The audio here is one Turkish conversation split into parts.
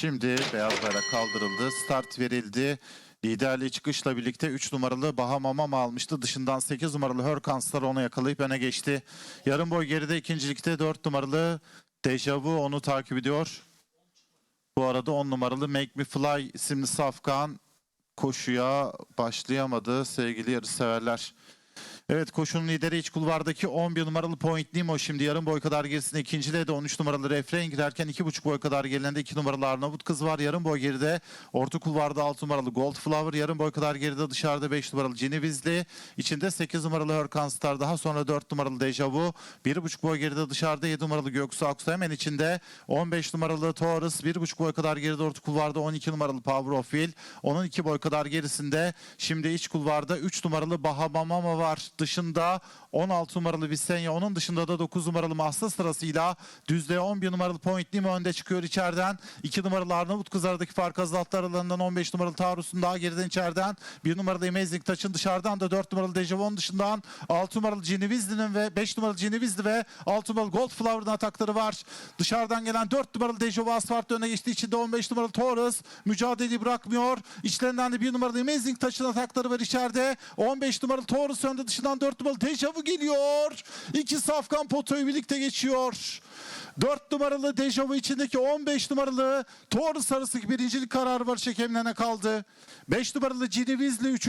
Şimdi beyaz bayrak kaldırıldı. Start verildi. Liderliği çıkışla birlikte 3 numaralı Bahamamam almıştı. Dışından 8 numaralı Hurricanes'lar onu yakalayıp öne geçti. Yarım boy geride ikincilikte 4 numaralı Dejavu onu takip ediyor. Bu arada 10 numaralı Make Me Fly isimli safkan koşuya başlayamadı sevgili yarışseverler. Evet koşunun lideri iç kulvardaki 11 numaralı Point Nemo şimdi yarım boy kadar gerisinde ikinciliğe de 13 numaralı Refrain girerken 2,5 boy kadar gerilerinde 2 numaralı Arnavut kız var. Yarım boy geride orta kulvarda 6 numaralı Gold Flower yarım boy kadar geride dışarıda 5 numaralı Cenevizli içinde 8 numaralı Hurricane Star daha sonra 4 numaralı Deja Vu 1,5 boy geride dışarıda 7 numaralı Göksu Aksu hemen içinde 15 numaralı Taurus 1,5 boy kadar geride orta kulvarda 12 numaralı Power of Will onun 2 boy kadar gerisinde şimdi iç kulvarda 3 numaralı Bahamamama var dışında 16 numaralı Visenya onun dışında da 9 numaralı Mahsa sırasıyla düzde 11 numaralı Point Nemo önde çıkıyor içeriden 2 numaralı Arnavut kız aradaki fark azalttı aralarından 15 numaralı Taurus'un daha geriden içeriden 1 numaralı Amazing Touch'ın dışarıdan da 4 numaralı Dejavon dışından 6 numaralı Cenevizli'nin ve 5 numaralı Cenevizli ve 6 numaralı Gold Flower'ın atakları var. Dışarıdan gelen 4 numaralı Dejavu asfalt öne geçtiği için de 15 numaralı Taurus mücadeleyi bırakmıyor. İçlerinden de 1 numaralı Amazing Touch'ın atakları var içeride. 15 numaralı Taurus önde dışından 4 numaralı Dejavu geliyor. İki safkan potoyu birlikte geçiyor. 4 numaralı Dejavu içindeki 15 numaralı Taurus arası birincilik kararı var çekimlerine kaldı. 5 numaralı Cenevizli 3.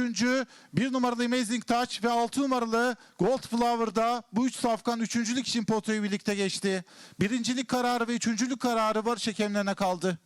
1 numaralı Amazing Touch ve 6 numaralı Gold Flower'da bu 3 safkan 3. için potoyu birlikte geçti. Birincilik kararı ve üçüncülük kararı var çekimlerine kaldı.